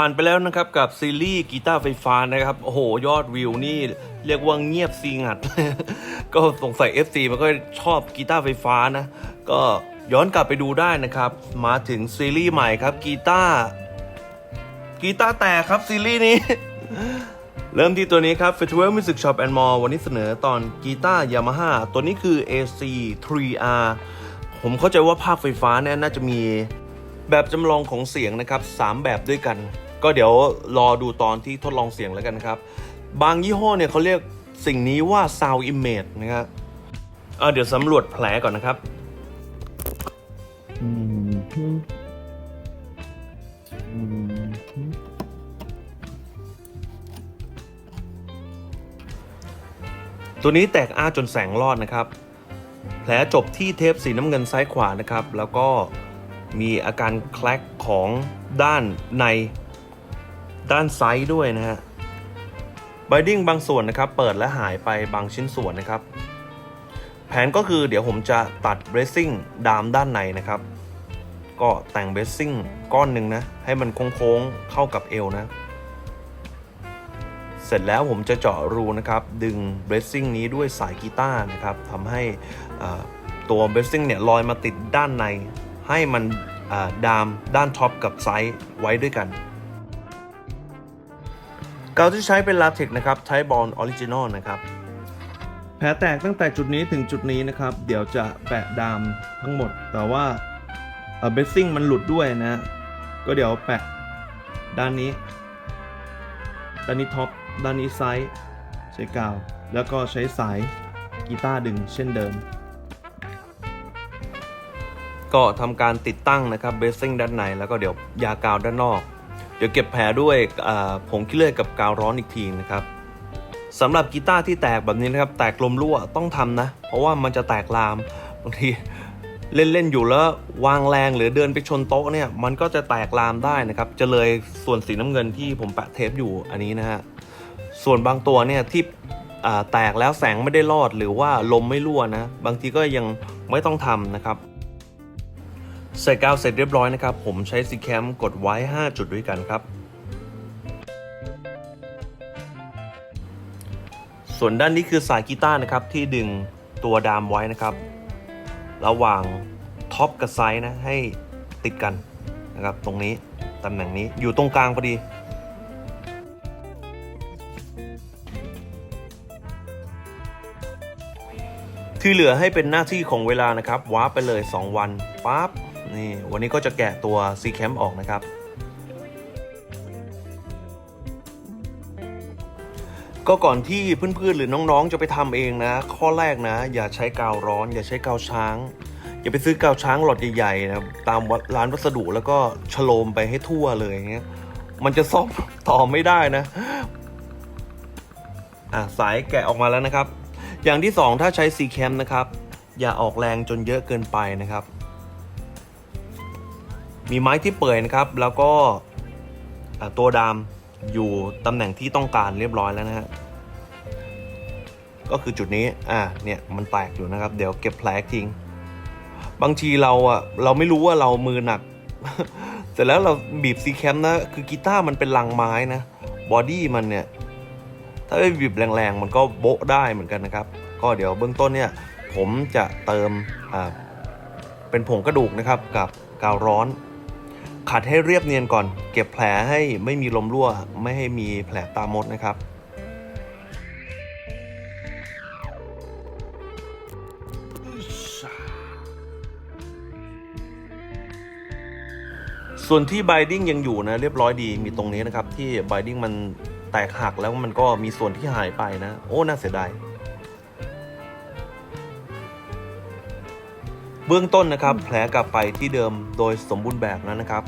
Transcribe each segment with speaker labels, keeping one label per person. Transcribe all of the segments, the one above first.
Speaker 1: ผ่านไปแล้วนะครับกับซีรีส์กีตาร์ไฟฟ้านะครับ โอ้โห ยอดวิวนี่เรียกว่าเงียบซีงัด ก็สงสัย FC มันก็ชอบกีตาร์ไฟฟ้านะ ก็ย้อนกลับไปดูได้นะครับ มาถึงซีรีส์ใหม่ครับกีตาร์กีตาร์แตกครับซีรีส์นี้ เริ่มที่ตัวนี้ครับ Festival Music Shop and More วันนี้เสนอตอนกีตาร์ยามาฮ่าตัวนี้คือ AC 3R ผมเข้าใจว่าภาคไฟฟ้าเนี่ยน่าจะมีแบบจำลองของเสียงนะครับ 3 แบบด้วยกัน ก็เดี๋ยวรอดูตอนที่ทดลองเสียงแล้วกันนะครับ บางยี่ห้อเนี่ยเขาเรียกสิ่งนี้ว่า Sound Image นะครับเดี๋ยวสำรวจแผลก่อนนะครับตัวนี้แตกอ้าจนแสงรอดนะครับ แผลจบที่เทปสีน้ำเงินซ้ายขวานะครับ แล้วก็มีอาการแคลกของด้านใน ด้านไซ้ายด้วยนะฮะไบดิ้งบางส่วนนะครับ เปิดและหายไปบางชิ้นส่วนนะครับ แผนก็คือเดี๋ยวผมจะตัดเบรสซิ่งดามด้านในนะครับ ก็แต่งเบรสซิ่งก้อนหนึ่งนะ ให้มันโค้งๆเข้ากับเอวนะ เสร็จแล้วผมจะเจาะรูนะครับ ดึงเบรสซิ่งนี้ด้วยสายกีตาร์นะครับทำให้ตัวเบรสซิ่งเนี่ยลอยมาติดด้านใน ให้มันดามด้านท็อปกับไซด์ไว้ด้วยกัน กาวที่ใช้เป็นลาเทกนะครับไทบอลออริจินอลนะครับแผลแตกตั้งแต่จุดนี้ถึงจุดนี้นะครับ เดี๋ยวจะแปะดามทั้งหมด แต่ว่าเบสซิ่งมันหลุดด้วยนะ ก็เดี๋ยวแปะด้านนี้ ด้านนี้ท็อปด้านนี้ไซส์ใช้กาว แล้วก็ใช้สายกีตาร์ดึงเช่นเดิม ก็ทำการติดตั้งนะครับเบสซิ่งด้านในแล้วก็เดี๋ยวยากาวด้านนอก เดี๋ยวเก็บแผลด้วยผงขี้เลื่อยกับกาวร้อนอีกทีนะครับสำหรับกีตาร์ที่แตกแบบนี้นะครับ แตกลมรั่วต้องทำนะ เพราะว่ามันจะแตกลามบางทีเล่นๆอยู่แล้ววางแรงหรือเดินไปชนโต๊ะเนี่ยมันก็จะแตกลามได้นะครับจะเลยส่วนสีน้ำเงินที่ผมแปะเทปอยู่อันนี้นะฮะส่วนบางตัวเนี่ยที่แตกแล้วแสงไม่ได้รอดหรือว่าลมไม่รั่วนะ บางทีก็ยังไม่ต้องทำนะครับ ใส่กาวเสร็จเรียบร้อยนะครับ ผมใช้ซีแคมกดไว้ 5 จุดด้วยกันครับ ส่วนด้านนี้คือสายกีตาร์นะครับที่ดึงตัวดามไว้นะครับ ระหว่างท็อปกับไซด์นะให้ติดกันนะครับ ตรงนี้ตำแหน่งนี้อยู่ตรงกลางพอดีที่เหลือให้เป็นหน้าที่ของเวลานะครับวาร์ปไปเลย 2 วันปั๊บ นี่วันนี้ก็จะแกะตัว C Camp ออกนะครับ ก็ก่อนที่เพื่อนๆหรือน้องๆจะไปทำเองนะ ข้อแรกนะ อย่าใช้กาวร้อน อย่าใช้กาวช้าง อย่าไปซื้อกาวช้างหลอดใหญ่ๆนะตามร้านวัสดุแล้วก็ฉโลมไปให้ทั่วเลยอย่างเงี้ยมันจะซ่อมต่อไม่ได้นะอะสายแกะออกมาแล้วนะครับ อย่างที่สองถ้าใช้ C Cam นะครับ อย่าออกแรงจนเยอะเกินไปนะครับ มีไม้ที่เปื่อยนะครับ แล้วก็ตัวดามอยู่ตำแหน่งที่ต้องการเรียบร้อยแล้วนะฮะก็คือจุดนี้ อ่า เนี่ย มันแตกอยู่นะครับ เดี๋ยวเก็บแผลทิ้ง บางทีเราอะ เราไม่รู้ว่าเรามือหนัก เสร็จแล้วเราบีบซีแคมนะ คือกีตาร์มันเป็นลังไม้นะ บอดี้มันเนี่ย ถ้าไปบีบแรงๆ มันก็โบ๊ะได้เหมือนกันนะครับ ก็เดี๋ยวเบื้องต้นเนี่ย ผมจะเติม อ่า เป็นผงกระดูกนะครับ กับกาวร้อน ขัดให้เรียบเนียนก่อน เก็บแผลให้ไม่มีลมรั่ว ไม่ให้มีแผลตามมดนะครับส่วนที่ไบดิ้งยังอยู่นะเรียบร้อยดีมีตรงนี้นะครับ ที่ไบดิ้งมันแตกหักแล้วมันก็มีส่วนที่หายไปนะ โอ้น่าเสียดายเบื้องต้นนะครับ แผลกลับไปที่เดิมโดยสมบูรณ์แบบแล้วนะครับ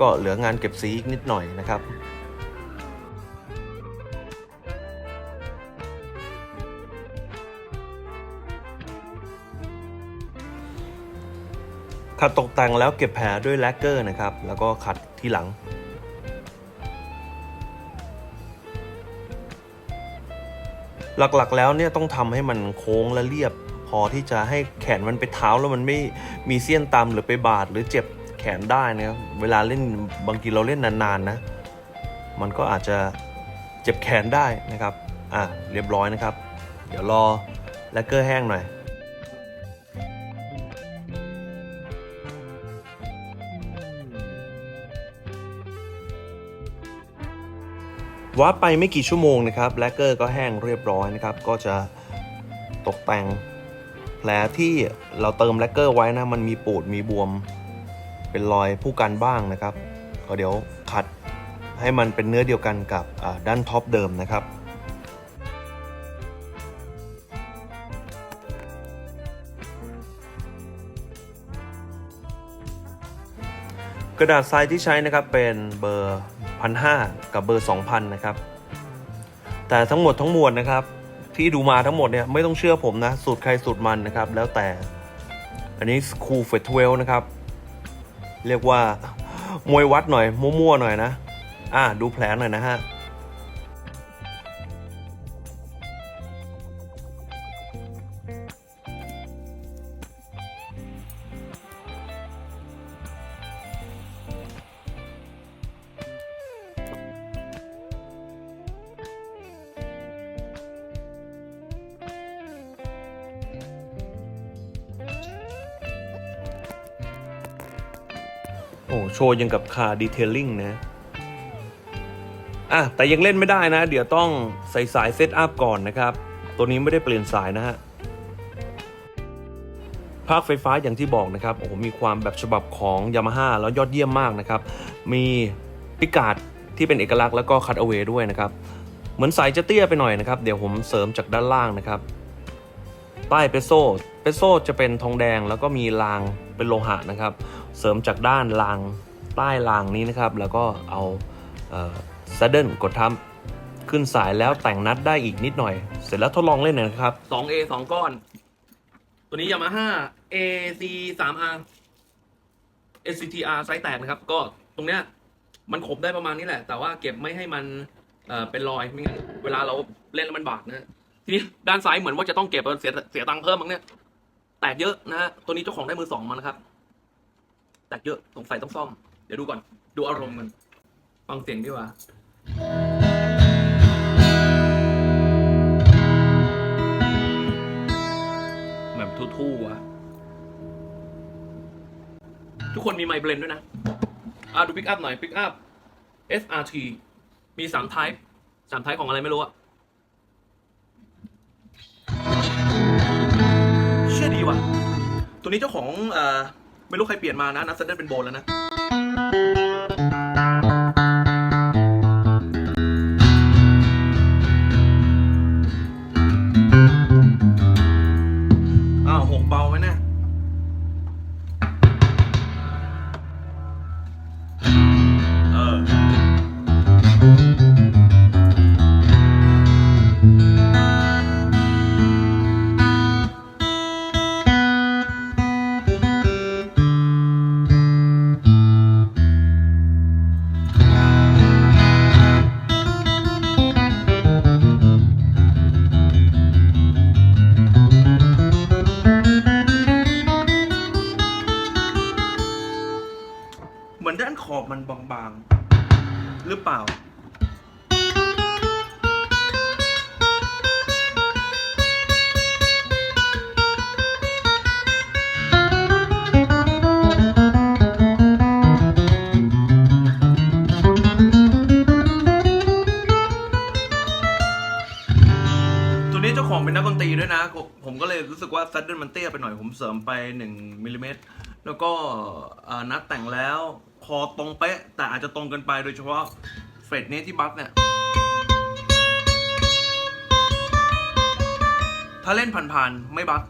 Speaker 1: ก็เหลืองานเก็บสีอีกนิดหน่อยนะครับขัดตกแต่งแล้วเก็บแผลด้วยแลกเกอร์นะครับ แล้วก็ขัดที่หลัง หลักๆแล้วเนี่ยต้องทำให้มันโค้งและเรียบ พอที่จะให้แขนมันไปเท้าแล้วมันไม่มีเสี้ยนตำหรือไปบาดหรือเจ็บ แขนได้นะเวลาเล่นบางทีเราเล่นนานๆนะ มันก็อาจจะเจ็บแขนได้นะครับ อะเรียบร้อยนะครับ เดี๋ยวรอแลกเกอร์แห้งหน่อยวัดไปไม่กี่ชั่วโมงนะครับแลกเกอร์ก็แห้งเรียบร้อยนะครับ ก็จะตกแต่งแผลที่เราเติมแลกเกอร์ไว้นะ มันมีปูดมีบวม เป็นรอยผู้กันบ้างนะครับ ก็เดี๋ยวขัดให้มันเป็นเนื้อเดียวกันกับด้านท็อปเดิมนะครับกระดาษทรายที่ใช้นะครับเป็นเบอร์พันห้ากับเบอร์สองพันนะครับ แต่ทั้งหมดทั้งมวลนะครับ ที่ดูมาทั้งหมดเนี่ยไม่ต้องเชื่อผมนะ สูตรใครสูตรมันนะครับ แล้วแต่ อันนี้คูเฟตเวลนะครับ เรียกว่ามวยวัดหน่อยมั่วๆหน่อยนะ อ่าดูแผลหน่อยนะฮะ โอ้โชว์ยังกับคาดีเทลลิ่งนะอะแต่ยังเล่นไม่ได้นะ เดี๋ยวต้องใส่สายเซตอัพก่อนนะครับ ตัวนี้ไม่ได้เปลี่ยนสายนะฮะภาคไฟฟ้าอย่างที่บอกนะครับโอ้โหมีความแบบฉบับของ Yamaha แล้วยอดเยี่ยมมากนะครับ มีพิกาดที่เป็นเอกลักษณ์แล้วก็คัตเอาไว้ด้วยนะครับ เหมือนสายจะเตี้ยไปหน่อยนะครับ เดี๋ยวผมเสริมจากด้านล่างนะครับ ใต้เปโซเปโซจะเป็นทองแดงแล้วก็มีรางเป็นโลหะนะครับ เสริมจากด้านรางใต้รางนี้นะครับ แล้วก็เอาซัดเดิลกดทับขึ้นสายแล้วแต่งนัดได้อีกนิดหน่อย เสร็จแล้วทดลองเล่นหน่อยนะครับ 2A 2 ก้อน ตัวนี้ Yamaha AC 3R SCTR ไซส์แตกนะครับ ก็ตรงเนี้ยมันขบได้ประมาณนี้แหละ แต่ว่าเก็บไม่ให้มันเอ่อเป็นรอยไม่งั้นเวลาเราเล่นแล้วมันบาดนะทีนี้ด้านซ้ายเหมือนว่าจะต้องเก็บเสียเสียตังค์เพิ่มมั้งเนี่ยแตกเยอะนะฮะตัวนี้เจ้าของได้มือสองมานะครับ แตกเยอะสงสัยต้องซ่อม เดี๋ยวดูก่อน ดูอารมณ์มัน ฟังเสียงดีกว่า แบบทู่ๆอะทุกคนมีไมค์เบลนด้วยนะ อะดูปิกอัพหน่อยปิกอัพ SRT มีสามไทป์สามไทป์ของอะไรไม่รู้อะเชื่อดีว่ะ ตัวนี้เจ้าของเอ่อ ไม่รู้ใครเปลี่ยนมานะนับเซนเดอร์เป็นโบนแล้วนะ ด้านขอบมันบางๆ หรือเปล่า ตัวนี้เจ้าของเป็นนักดนตรีด้วยนะ ผมก็เลยรู้สึกว่าซัดเดิลมันเตี้ยไปหน่อยผมเสริมไป 1มิลลิเมตรแล้วก็นัดแต่งแล้ว คอตรงเป๊ะ แต่อาจจะตรงเกินไปโดยเฉพาะเฟรดเนี้ที่บัฟเนี่ย ถ้าเล่นผ่านๆไม่บัฟ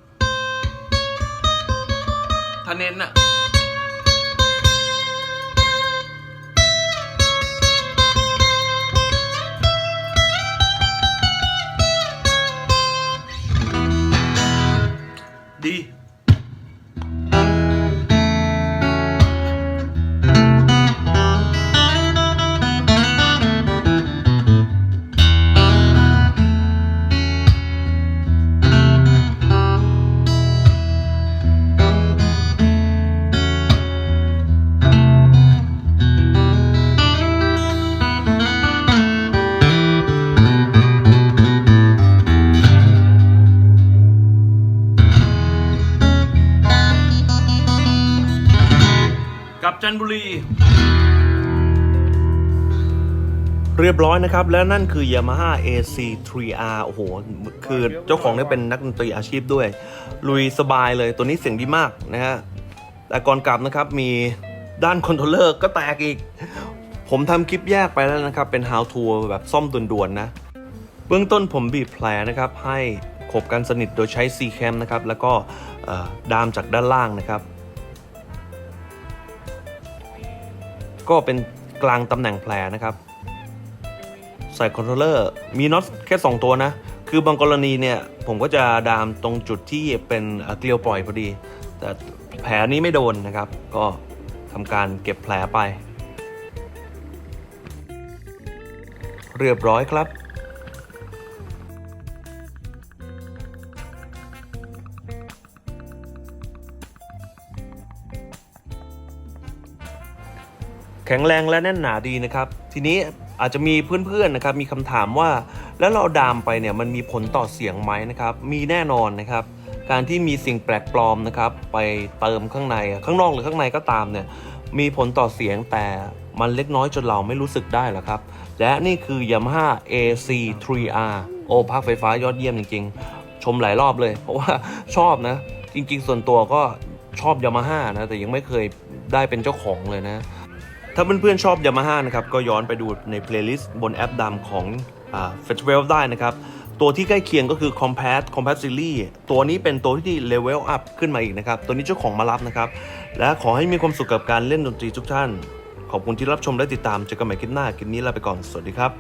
Speaker 1: ถ้าเน้นน่ะ เรียบร้อยนะครับ และนั่นคือ Yamaha AC3R โอ้โห คือเจ้าของเนี่ยเป็นนักดนตรีอาชีพด้วย ลุยสบายเลยตัวนี้เสียงดีมากนะฮะแต่ก่อนกลับนะครับมีด้านคอนโทรลเลอร์ก็แตกอีก ผมทำคลิปแยกไปแล้วนะครับ เป็น how to แบบซ่อมด่วนๆนะ เบื้องต้นผมบีบแผลนะครับ ให้ขบกันสนิทโดยใช้ C cam นะครับ แล้วก็ดามจากด้านล่างนะครับ ก็เป็นกลางตำแหน่งแผลนะครับ ใส่คอนโทรลเลอร์มีน็อตแค่ 2 ตัวนะ คือบางกรณีเนี่ย ผมก็จะดามตรงจุดที่เป็นเอ่อเกลียวปล่อยพอดี แต่แผลนี้ไม่โดนนะครับ ก็ทำการเก็บแผลไป เรียบร้อยครับ แข็งแรงและแน่นหนาดีนะครับ ทีนี้อาจจะมีเพื่อนๆนะครับมีคำถามว่าแล้วเราดามไปเนี่ยมันมีผลต่อเสียงไหมนะครับ มีแน่นอนนะครับ การที่มีสิ่งแปลกปลอมนะครับไปเติมข้างในข้างนอกหรือข้างในก็ตามเนี่ยมีผลต่อเสียงแต่มันเล็กน้อยจนเราไม่รู้สึกได้หรอครับ และนี่คือ Yamaha AC3R โอภาคไฟฟ้ายอดเยี่ยมจริงๆ ชมหลายรอบเลย เพราะว่าชอบนะ จริงๆ ส่วนตัวก็ชอบ Yamaha นะ แต่ยังไม่เคยได้เป็นเจ้าของเลยนะ ถ้าเพื่อนๆชอบ Yamaha นะครับก็ย้อนไปดูในเพลย์ลิสต์บนแอปดำของ Festival ได้นะครับ ตัวที่ใกล้เคียงก็คือ Compact Compact Series ตัวนี้เป็นตัวที่ level up ขึ้นมาอีกนะครับ ตัวนี้เจ้าของมารับนะครับ และขอให้มีความสุขกับการเล่นดนตรีทุกท่าน ขอบคุณที่รับชมและติดตามเจอกันใหม่คลิปหน้าคลิปนี้ลาไปก่อนสวัสดีครับ